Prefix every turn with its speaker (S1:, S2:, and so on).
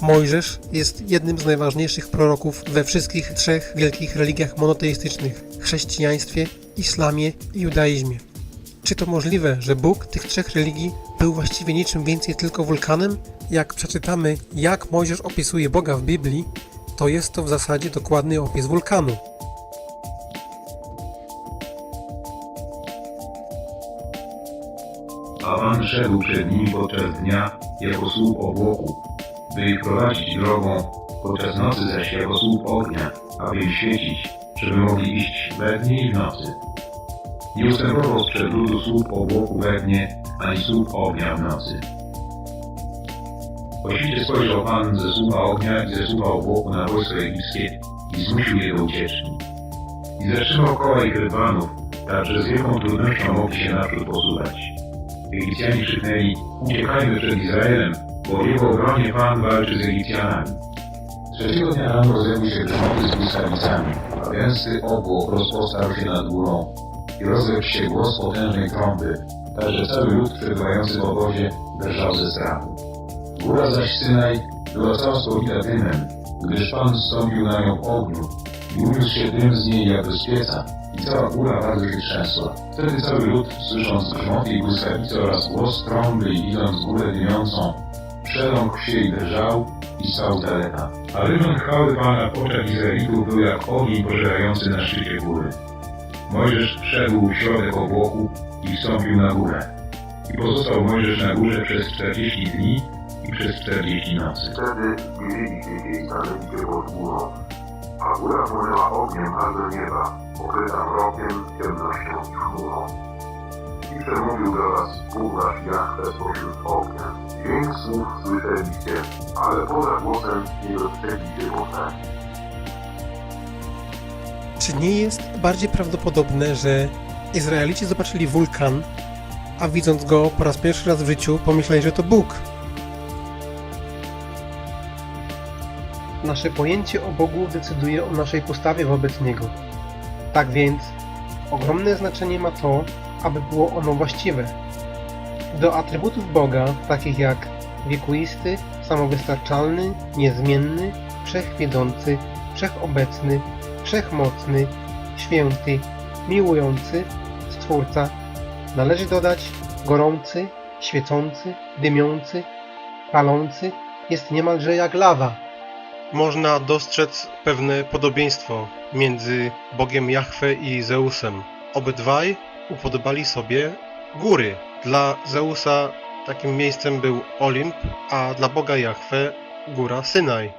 S1: Mojżesz jest jednym z najważniejszych proroków we wszystkich trzech wielkich religiach monoteistycznych chrześcijaństwie, islamie i judaizmie. Czy to możliwe, że Bóg tych trzech religii był właściwie niczym więcej tylko wulkanem? Jak przeczytamy, jak Mojżesz opisuje Boga w Biblii, to jest to w zasadzie dokładny opis wulkanu.
S2: A Pan szedł przed nim podczas dnia jako słup obłoku, by ich prowadzić drogą, podczas nocy zaś jako słup ognia, aby im świecić, żeby mogli iść we dnie i w nocy. Nie ustępował sprzed ludu słup obłoku we dnie, ani słup ognia w nocy. Po świcie spojrzał Pan ze słupa ognia i ze słupa obłoku na wojsko egipskie i zmusił je do ucieczki. I zatrzymał koła ich rydwanów, tak że z wielką trudnością mogli się naprzód posuwać. Egipcjanie krzyknęli, uciekajmy przed Izraelem, bo jego obronie Pan walczy z Egipcjanami. Trzeciego dnia rano rozległy się grzmoty z błyskawicami, a gęsty obłok rozpostał się nad górą i rozległ się głos potężnej trąby, tak że cały lud przebywający w obozie drżał ze strachu. Góra zaś Synaj była cała spowita dymem, gdyż Pan zstąpił na nią w ogniu i uniósł się dym z niej jak z pieca i cała góra bardzo się trzęsła. Wtedy cały lud, słysząc grzmoty i błyskawice oraz głos trąby i widząc górę dymiącą, przerąkł się i drżał i stał daleka. A rymon chwały Pana w oczach Izraelitów był jak ogień pożerający na szczycie góry. Mojżesz wszedł w środek obłoku i wstąpił na górę. I pozostał Mojżesz na górze przez 40 dni i przez 40 nocy.
S3: Wtedy dziwili się jej stanęliście pod górą, a góra płynęła ogniem aż do nieba, pokryta mrokiem, ciemnością i chmurą. I przemówił do was Bóg wasz Jahwe spośród ognia. Słyszeliście, ale poza głosem nie.
S1: Czy nie jest bardziej prawdopodobne, że Izraelici zobaczyli wulkan, a widząc go po raz pierwszy raz w życiu, pomyśleli, że to Bóg? Nasze pojęcie o Bogu decyduje o naszej postawie wobec Niego. Tak więc, ogromne znaczenie ma to, aby było ono właściwe. Do atrybutów Boga, takich jak wiekuisty, samowystarczalny, niezmienny, wszechwiedzący, wszechobecny, wszechmocny, święty, miłujący, stwórca, należy dodać gorący, świecący, dymiący, palący, jest niemalże jak lawa. Można dostrzec pewne podobieństwo między Bogiem Jahwe i Zeusem. Obydwaj upodobali sobie góry. Dla Zeusa takim miejscem był Olimp, a dla Boga Jahwe góra Synaj.